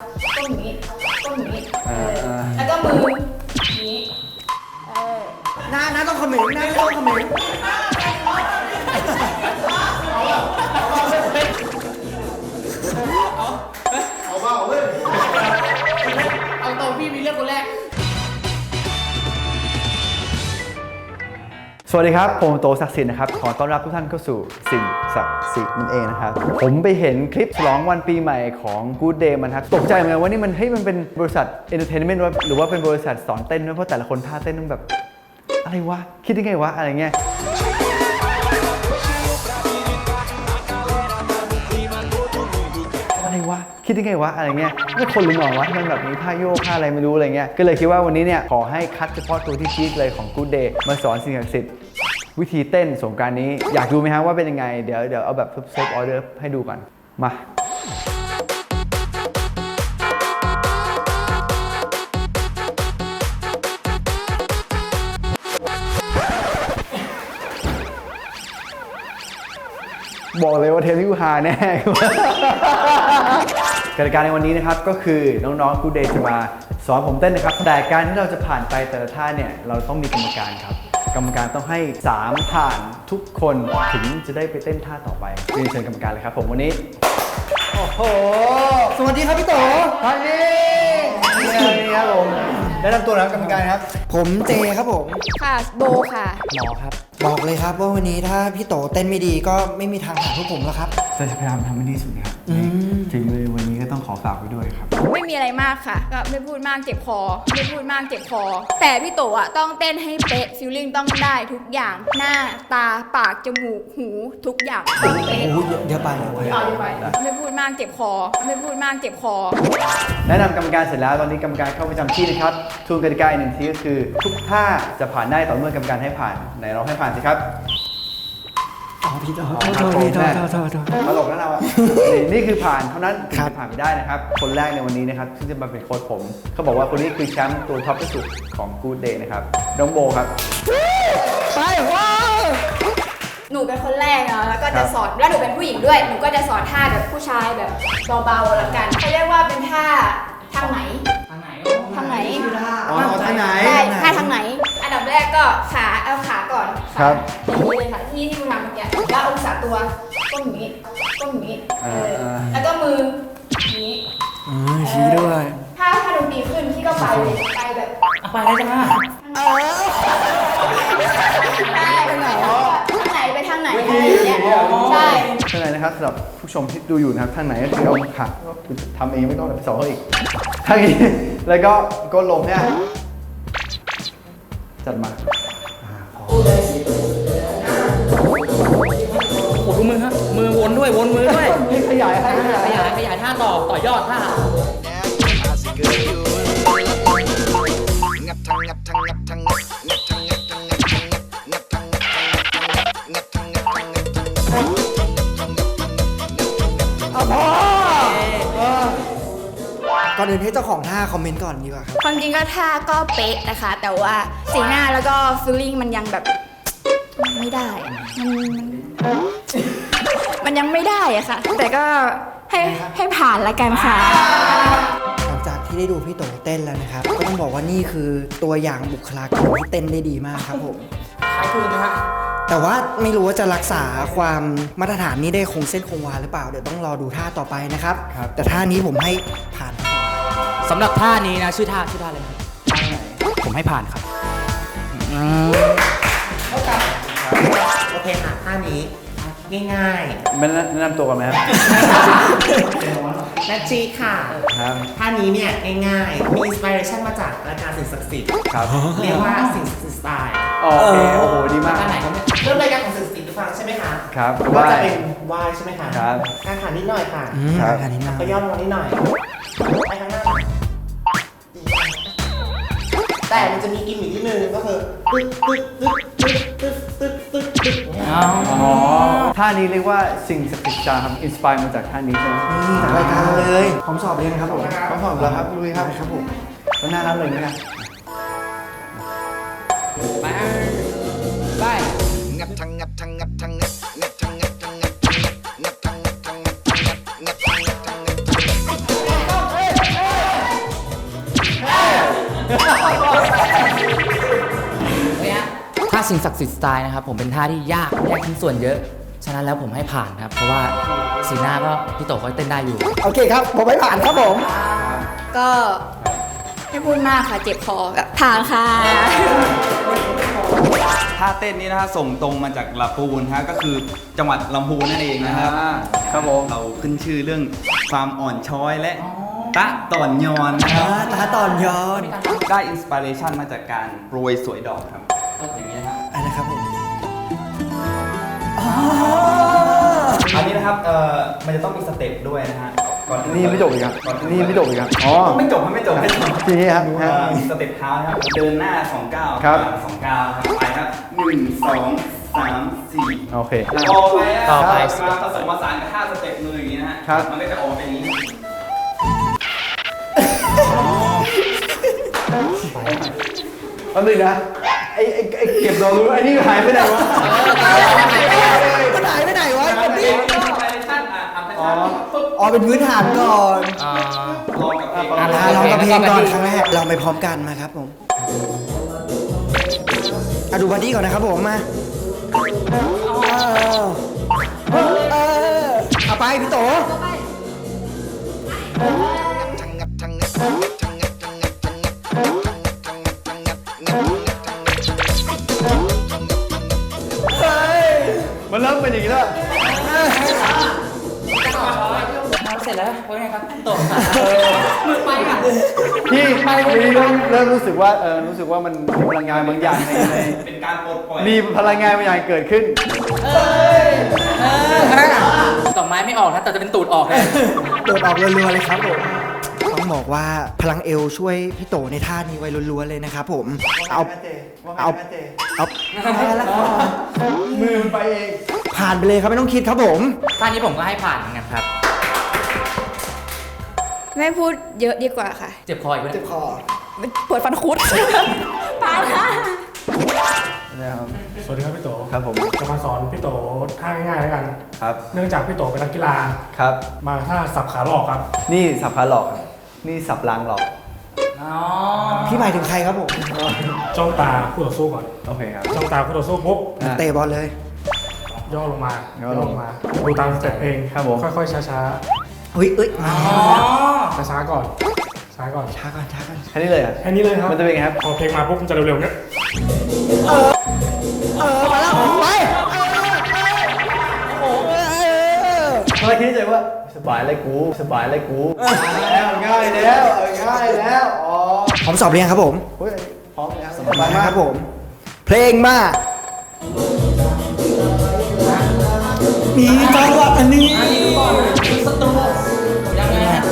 ก้มอย่างนี้ก้มอย่างนี้อ่าอ่าแล้วก็มืออย่างนี้เออหน้าหน้าต้องเขม็งหน้าต้องเขม็งเอาตรงพี่มีเรื่องคนแรก สวัสดีครับ ผมโตศักดิ์สิทธิ์นะครับ ขอต้อนรับทุกท่านเข้าสู่สิ่งศักดิ์สิทธิ์นั่นเองนะครับ ผมไปเห็นคลิปฉลองวันปีใหม่ของ Good Day มันครับ ตกใจเหมือนกันว่านี่มันเฮ้ยมันเป็นบริษัท Entertainment วะหรือว่าเป็นบริษัทสอนเต้นด้วยเพราะแต่ละคนท่าเต้นมันแบบ อะไรวะ คิดได้ไงวะ อะไรเงี้ย วะ คิดได้ไงวะ อะไรเงี้ยไม่คนหรือหนอวะมันแบบมีผ้าโยกผ้าอะไรไม่รู้อะไรเงี้ย ก็เลยคิดว่าวันนี้เนี่ยขอให้คัดเฉพาะตัวที่ชีคเลยของ Good Day มาสอนสิ่งศักดิ์สิทธิ์วิธีเต้นสงการนี้ อยากดูไหมฮะว่าเป็นยังไง เดี๋ยวเดี๋ยวเอาแบบเซฟออเดอร์ให้ดูก่อน มา บอกเลยว่าเทปนี้กูฮาแน่กติกาในวันนี้นะครับก็คือน้องๆกูเดย์จะมาสอนผมเต้นนะครับ แต่การที่เราจะผ่านไปแต่ละท่าเนี่ยเราต้องมีกรรมการครับ กรรมการต้องให้ 3 ผ่านทุกคนถึงจะได้ไปเต้นท่าต่อไปเรียนเชิญกรรมการเลยครับ ผมวันนี้ โอ้โห สวัสดีครับพี่โตท่านนี้นี่ครับผมแนะนำตัวนะครับกรรมการครับ ผมเจครับผม ค่ะ โบค่ะ หมอครับ บอกเลยครับว่าวันนี้ถ้าพี่โตเต้นไม่ดีก็ไม่มีทางหาพวกผมแล้วครับ จะพยายามทำให้ดีที่สุดครับ อืม ขอฝากไว้ด้วยครับ ไม่มีอะไรมากค่ะก็ไม่พูดมากเจ็บคอไม่พูดมากเจ็บคอ แต่พี่โตอะต้องเต้นให้เป๊ะฟิลลิ่งต้องได้ทุกอย่างหน้าตาปากจมูกหูทุกอย่างต้องเป๊ะโอ้ยเดี๋ยวไปเดี๋ยวไปเอาไปไม่พูดมากเจ็บคอ ไม่พูดมากเจ็บคอ แนะนำกรรมการเสร็จแล้วตอนนี้กรรมการเข้าประจำที่นะครับทวนกติกาอีกหนึ่งทีก็คือ ทุกท่าจะผ่านได้ต่อเมื่อกรรมการให้ผ่านไหนลองให้ผ่านสิครับ อ๋อพี่โตอ๋อโทษครับโทษพี่โทษโทษโทษโทษ ตลกนะเราอะนี่นี่คือผ่านเท่านั้นถึงครับจะผ่านไปได้นะครับ คนแรกในวันนี้นะครับที่จะมาเป็นโค้ชผม เขาบอกว่าคนนี้คือแชมป์ตัวท็อปที่สุดของ Good Day นะครับน้องโบครับ ไปว้าว หนูเป็นคนแรกเนาะแล้วก็ครัจะบ สอนแล้วหนูเป็นผู้หญิงด้วย หนูก็จะสอนท่าแบบผู้ชายแบบเบาๆละกันเขาเรียกว่าเป็นท่าทางไหน ทางไหนทางไหน อ๋อทางไหน ใช่ท่าทางไหน อันดับแรกก็ขาเอาขาก่อนขาครับอย่างนี้เลยค่ะที่ที่มึงทำเมื่อกี้แล้วองศาตัวก้มอย่างนี้ก้มอย่างนี้เอออ่าแล้วก็มืออย่างนี้อ๋อชี้ด้วย ถ้าถ้าดนตรีขึ้นพี่ก็ไปเลยไปแบบไปได้จ้าเออใช่ทางไหนทางไหนไปทางไหนอะไรอย่างเงี้ยใช่ท่านไหนนะครับสำหรับผู้ชมที่ดูอยู่นะครับท่านไหนก็คือเอาขาทำเองไม่ต้องไปสอนเขาอีกทางนี้แล้วก็ก้นลงเนี่ย จัดมาโอ้ดูมือครับมือวนด้วยวนมือด้วยนี่ขยายให้ขยายขยายขยายท่าต่อต่อยอดท่า อนอื่นให้เจ้าของท่าคอมเมนต์ก่อนดีกว่าครับ ความจริงก็ท่าก็เป๊ะนะคะ แต่ว่าสีหน้าแล้วก็ฟีลลิ่งมันยังแบบไม่ได้อะมันมันมันยังไม่ได้อะค่ะ แต่ก็ให้ให้ผ่านละกันค่ะหลังจากที่ได้ดูพี่โตเต้นแล้วนะครับ ก็ต้องบอกว่านี่คือตัวอย่างบุคลากรที่เต้นได้ดีมากครับผมท้ายคืนนะฮะแต่ว่าไม่รู้ว่าจะรักษาความมาตรฐานนี้ได้คงเส้นคงวาหรือเปล่า เดี๋ยวต้องรอดูท่าต่อไปนะครับครับแต่ท่านี้ผมให้ผ่านครับ สำหรับท่านี้นะ ชื่อท่าชื่อท่าอะไรนะครับผมให้ผ่านครับอืมโอเคค่ะท่านี้ง่ายไม่แนะนำตัวกันไหมครับๆและจีค่ะครับท่านี้เนี่ยง่ายๆ มีอินสปิเรชันมาจากรายการสิ่งศักดิ์สิทธิ์ครับเรียกว่าสิ่งศักดิ์สิทธิ์สไตล์โอเคโอ้โหดีมาก ท่าไหนครับเนี่ยเริ่มรายการของสิ่งศักดิ์สิทธิ์ให้ฟังใช่ไหมคะครับก็ว่าจะเป็นไหว้ใช่ไหมคะครับ การขานิดหน่อยค่ะอืมครับ ท่านี้มาไปย่อลงมานิดหน่อย ไปข้างหน้า แต่มันจะมีกิมมิคนิดนึงก็คือตึ๊ดตึ๊ดตึ๊ดตึ๊ดตึ๊ดตึ๊ดตึ๊ดตึ๊ดอย่างเงี้ยอ๋ออ๋อท่านี้เรียกว่าสิ่งศักดิ์สิทธิ์จาครับอินสปายมาจากท่านี้ใช่ไหมนี่จากรายการเราเลยผมสอบเรียนครับผมพร้อมแล้วครับลุยครับครับผมแล้วน่ารักเลยนะครับไปไปงับทั้งงับทั้งงับทั้งงับ สิ่งศักดิ์สิทธิ์สไตล์นะครับ ผมเป็นท่าที่ยากแยกชิ้นส่วนเยอะ ฉะนั้นแล้วผมให้ผ่านครับ เพราะว่าสีหน้าก็พี่โตก็เต้นได้อยู่ โอเคครับ ผมไม่ผ่านครับผม ก็ไม่พูดมากค่ะ เจ็บคอกับทางค่ะ ท่าเต้นนี้นะฮะส่งตรงมาจากลำพูนฮะก็คือจังหวัดลำพูนนั่นเองนะครับอ่าครับผมเราขึ้นชื่อเรื่องความอ่อนช้อยและตะต่อนยอนนะครับอ่าตาตอนย้อน ได้อินสปิเรชันมาจากการโปรยสวยดอกครับก็ อย่างนี้ยครับอันนะครับผมอันนี้นะครับ เอ่อ มันจะต้องมีสเต็ปด้วยนะฮะ ก่อนที่นี่ไม่จบอีกครับก่อนที่นี่ไม่จบอีกครับอ๋อไม่จบครับไม่จบไม่จบ ทีนี้ครับเอ่อมีสเต็ปเท้านะครับ เดินหน้าสองก้าวครับ สองก้าวครับไปครับหนึ่งสองสามสี่โอเค ต่อไปนะต่อไป มาผสมผสานกับท่าสเต็ปมืออย่างนี้นะฮะ ครับ มันก็จะออกมาเป็นอย่างนี้ แป๊บนึงนะ ไอ้ไอ้ไอ้เก็บเรารู้ไอ้นี่หายไปไหนวะมันหายไปไหนวะอัคนนนี้นี้อัพเดชั่นอะอัพเดชั่นปุ๊บอ๋อเป็นพื้นฐานก่อนอ่าลองกับเพลงอ่าลองกับเพลงก่อนครั้งแรกลองไปพร้อมกันมาครับผมอะดูบัดดี้ก่อนนะครับผมมาเออเออเอาไปพี่โตมันเริ่ม เป็นอย่างนี้แล้วเสร็จแล้วว่าไงครับพี่โตมือไปค่ะพี่พี่เริ่มเริ่มรู้สึกว่าเออรู้สึกว่ามันมีพลังงานบางอย่างในในเป็นการปลดปล่อยมีพลังงานบางอย่างเกิดขึ้นดอกไม้ไม่ออกนะแต่จะเป็นตูดออกเลยโดดออกรัวๆเลยครับผมต้องบอกว่าพลังเอวช่วยพี่โตในท่านี้ไว้ล้วนๆเลยนะครับผม เอาเอาเอามือมันไปเอง ผ่านไปเลยครับไม่ต้องคิดครับผม ท่านี้ผมก็ให้ผ่านเหมือนกันครับ ไม่พูดเยอะดีกว่าค่ะ เจ็บคออีกไหมเจ็บคอปวดฟันคุดปาค่ะนะครับสวัสดีครับพี่โตครับผมจะมาสอนพี่โตท่าง่ายๆแล้วกันครับ เนื่องจากพี่โตเป็นนักกีฬาครับ มาท่าสับขาหลอกครับ นี่สับขาหลอก นี่สับลางหลอกอ๋อพี่หมายถึงใครครับผมจ้องตาคู่ต่อสู้ก่อนโอเคครับจ้องตาคู่ต่อสู้ปุ๊บอะเตะบอลเลย ย่อลงมาย่อลงมา ดูตามสเต็ปเองครับผม ค่อยๆ ช้าเฮ้ยเอ้ยมาอ๋อๆ ช้าๆ ก่อน ช้าก่อน ช้าก่อนช้าก่อนแค่นี้เลยอะ แค่นี้เลยครับมันจะเป็นไงครับ พอเพลงมาปุ๊บมันจะเร็วๆเนี่ยเออมาแล้วไปโอ้โหเออทำไมคิดในใจว่าสบายเลยกูสบายเลยกูแล้วง่ายแล้วเออง่ายแล้วอ๋อพร้อมสอบเรียงครับผม เฮ้ยพร้อมแล้วสมาบายมากครับผม เพลงมา มีจังหวะอันนี้สตูยังไงฮะ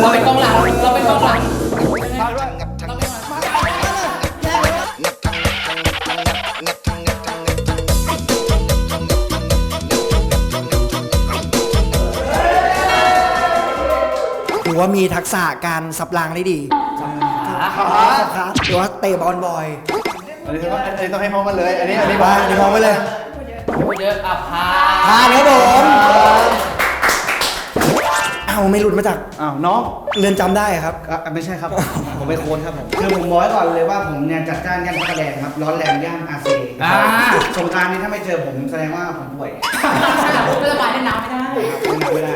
เราเป็นกองหลังเราเป็นกองหลังถือว่ามีทักษะการสับรางได้ดีสับหรือว่าเตะบอลบ่อยอันนี้ต้องอันนี้ต้องให้พ้อมกันเลย อันนี้อันนี้มาเดี๋ยวมองไปเลย พูดเยอะอะพาผ่านครับผมเอ้าไม่หลุดมาจากอ้าวน้องเรือนจำได้ครับ อะไม่ใช่ครับ ผมไปโค้นครับผมคือผมบอกไว้ก่อนเลยว่าผมเนี่ยจัดจ้านย่านพระประแดงครับ ร้อนแรงย่านอาเซ อ่า สงกรารนี้ถ้าไม่เจอผมแสดงว่าผมป่วยพูดไม่สบายเล่นน้ำไม่ได้ไม่ได้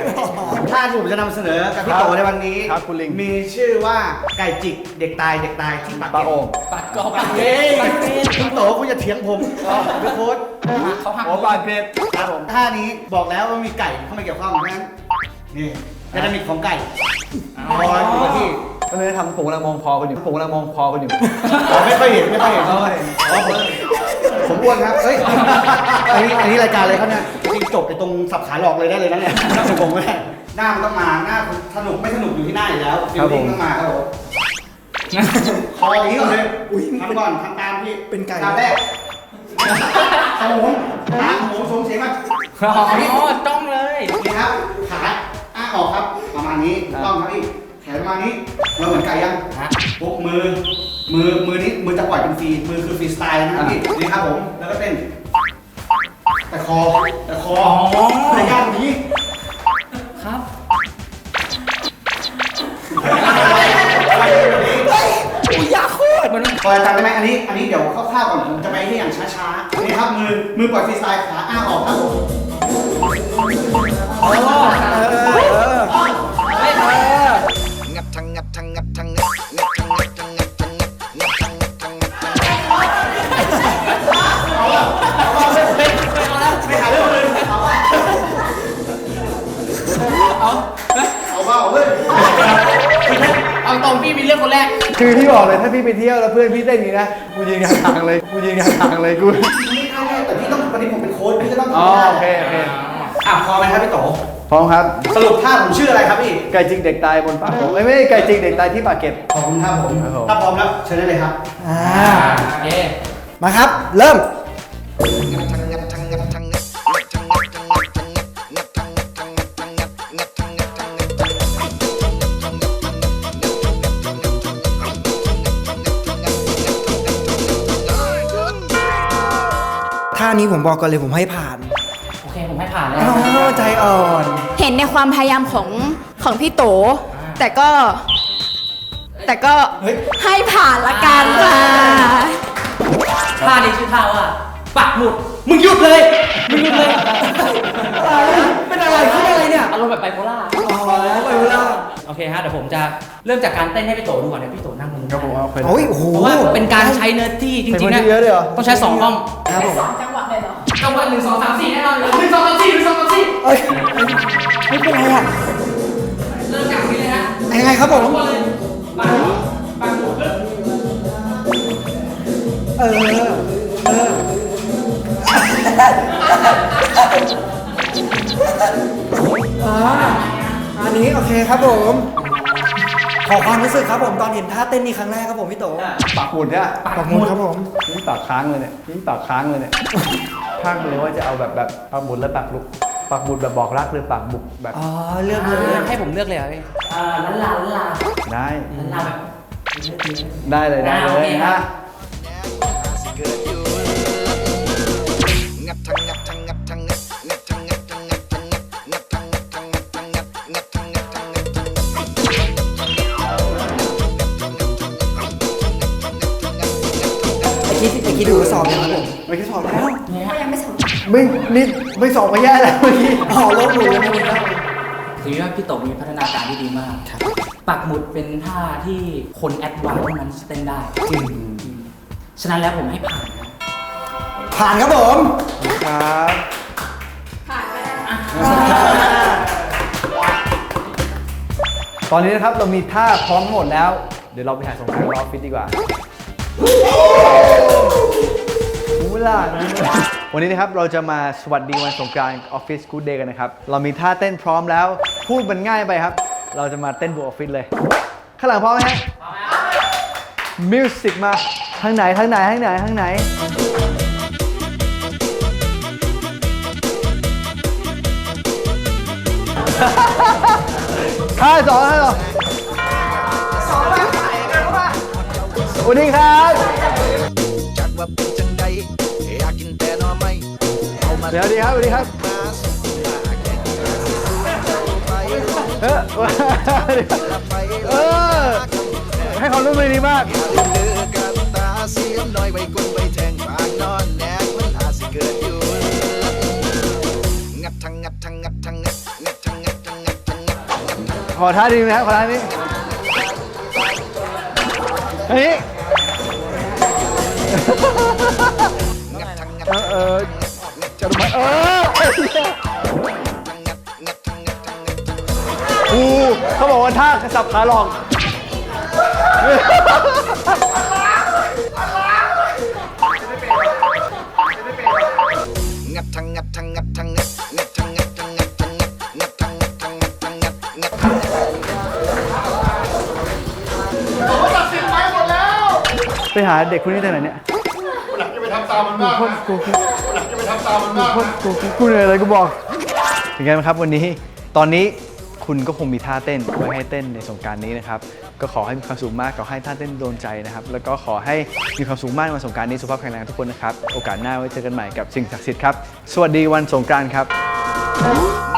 ท่าที่ผมจะนำเสนอกับพี่โตในวันนี้ ครับคุณลิง มีชื่อว่าไก่จิกเด็กตายเด็กตายที่ปากปลาเกร็ดโอ่งปัดกอปัดเฮ้ยคุณโตคุณจะเถียงผมไปโค้ดเขาหักโอ้ปลาเพชรครับผมท่านี้บอกแล้วว่ามีไก่เข้ามาเกี่ยวข้องเพราะฉะนั้นนี่ดนามิกของไก่พออยู่กับที่ ก็เลยทำผมกำลังมองคอกันอยู่ผมกำลังมองคอกันอยู่ อ๋อไม่ค่อยเห็นไม่ค่อยเห็นเลยอ๋อผม ผมอ้วนครับเฮ้ยอันนี้อันนี้รายการอะไรครับเนี่ยจริงจบไปตรงสับขาหลอกเลยได้เลยนะเนี่ยน่าสมผมเลยหน้ามันต้องมาหน้าสนุกไม่สนุกอยู่ที่หน้าอยู่แล้วฟิลลิ่งต้องมาครับผมคออย่างนี้ก่อนเลยอุ้ยทำก่อนทำตามพี่เป็นไก่ตามแรกขโมงขาขโมงส่งเสียงมาอ๋อจ้องเลยนี่ครับขาอ้าออกครับ ประมาณนี้ถูกต้องครับพี่แขนประมาณนี้เราเหมือนไก่ยังฮะปุ๊บมือ มือมือนี้มือจะปล่อยเป็นฟรีมือคือฟรีสไตล์นะครับพี่นี่ครับผมแล้วก็เป็นแต่คอแต่คอรายการนี้ครับอุ้ยยากโคตรมันพอจะจำได้ไหมอันนี้อันนี้เดี๋ยวคร่าวๆก่อนผมจะไปให้อย่างช้าๆนี่ครับมือมือปล่อยฟรีสไตล์ขาอ้าออกครับผมงั พี่มีเรื่องคนแรก คือพี่บอกเลยถ้าพี่ไปเที่ยวแล้วเพื่อนพี่เต้นอย่างนี้นะกูยืนกลางทางเลยกูยืนกลางทางเลยกูนี่ครั้งแรกแต่พี่ต้องวันนี้ผมเป็นโค้ชพี่ก็ต้องอ๋อโอเคโอเคอะพอไหมครับพี่โตพร้อมครับ สรุปท่าผมชื่ออะไรครับพี่ ไก่จริงเด็กตายบนปากผมเอ้ยไม่ใช่ไก่จริงเด็กตายที่ปากเกร็ด ขอบคุณครับผม ครับผม ถ้าพร้อมแล้วเชิญได้เลยครับ อ่า โอเค มาครับ เริ่มงัด ท่านี้ผมบอกก่อนเลยผมให้ผ่านโอเค ผมให้ผ่านแล้วอ๋อใจอ่อน เห็นในความพยายามของของพี่โต แต่ก็ แต่ก็เฮ้ย ให้ผ่านละกันค่ะท่านี้ชื่อท่าว่าปักหมุด มึงหยุดเลย มึงหยุดเลยเป็นอะไรขึ้นอะไรเนี่ยอารมณ์แบบไบโพล่าอ๋อไปเวลา โอเคฮะ เดี๋ยวผมจะ เริ่มจากการเต้นให้พี่โตดูก่อนเดี๋ยวพี่โตนั่งลงครับผมเอาไปโอ้ยโอ้โหเพราะว่าเป็นการใช้เนื้อที่จใช้ริงๆพื้นะนที่เยอะเลยเหรอต้องใช้สองห้องครับผมจังหวะเลยเหรอจังหวะหนึ่งสองสามสี่แน่นอนเลยหนึ่งสองสามสี่หนึ่งสองสามสี่เอ้ยไม่เป็นไรอะเริ่มจากนี้เลยนะยังไงครับผมทุกคนเลยปักหมุดปักหมุดเออเอออ่าอันนี้โอเคครับผม ขอความรู้สึกครับผมตอนเห็นท่าเต้นนี่ครั้งแรกครับผมพี่โต ปากหมุดเนี่ยปากหมุดครับผม นี่ปากค้างเลยเนี่ยนี่ปากค้างเลยเนี่ยข้างเลยว่าจะเอาแบบแบบปากหมุดแล้วปากลุกปากหมุดแบบบอกรักหรือปากบุกแบบอ๋อเลือกเลยให้ผมเลือกเลยเหรอพี่อ่าลันลาลันลาได้ลันลาแบบได้เลยได้อ่าเลโอยเคครันะบเกิดอยู่งัดทั้งงัดทั้งงัดทั้ง คิดไอ้คิดดูสอบยังครับผมไม่คิดสอบแล้วก็ยังไม่สำเร็จไม่นี่ไม่สอบมาแย่แล้วเมื่อกี้อ๋อลบหลู่เลยนะถือว่าพี่โตมีพัฒนาการที่ดีมากปักหมุดเป็นท่าที่คนแอดวานซ์เท่านั้นเต้นได้จริงฉะนั้นแล้วผมให้ผ่านนะผ่านครับผมครับผ่านไปแล้วตอนนี้นะครับเรามีท่าพร้อมหมดแล้ว เดี๋ยวเราไปถ่ายสงกรานต์รอบฟิตดีกว่า หูล่านะวันนี้นะครับเราจะมาสวัสดีวันสงกรานต์ออฟฟิศกู๊ดเดย์กันนะครับ เรามีท่าเต้นพร้อมแล้ว พูดมันง่ายไปครับ เราจะมาเต้นบนออฟฟิศเลย ข้างหลังพร้อมไหมฮะมิวสิกมาทางไหนทางไหนทางไหนทางไหน ห้าสองห้าสองสองมาสวัสดีครับ ว่าเป็นจังใดอยากกินแต่หน่อไม้เอามาเดี๋ยวดีครับสวัสดีครับมาสุดมาแก่ไปเออไปเออ ให้ความร่วมมือดีมากเลือกันตาเสียมน้อยไว้กลไว้แทงปากนอนแนกมันอาจสิเกิดอยู่งัดทั้งงัดทั้งงัดทั้งงัดงัดทั้งงัดทั้งงัดทั้งงัดงัดทั้งขอท่าดีไหมครับขอท่านี้อันนี้งัดทั้งงัด เออเออจะมาเออเขาบอกว่าท่าสับขาหลอก ไปหาเด็กคนนี้ที่ไหนเนี่ยกูไปทำตามมันมากกูกูกูไปทำตามมันมากกูกูกูเหนื่อยเลยกูบอกเป็นไงบ้างครับวันนี้ ตอนนี้คุณก็คงมีท่าเต้นไว้ให้เต้นในสงกรารนี้นะครับ ก็ขอให้มีความสุขมากขอให้ท่าเต้นโดนใจนะครับ แล้วก็ขอให้มีความสุขมากในวันสงกรารนี้สุขภาพแข็งแรงทุกคนนะครับ โอกาสหน้าไว้เจอกันใหม่กับสิ่งศักดิ์สิทธิ์ครับ สวัสดีวันสงกรานต์ครับง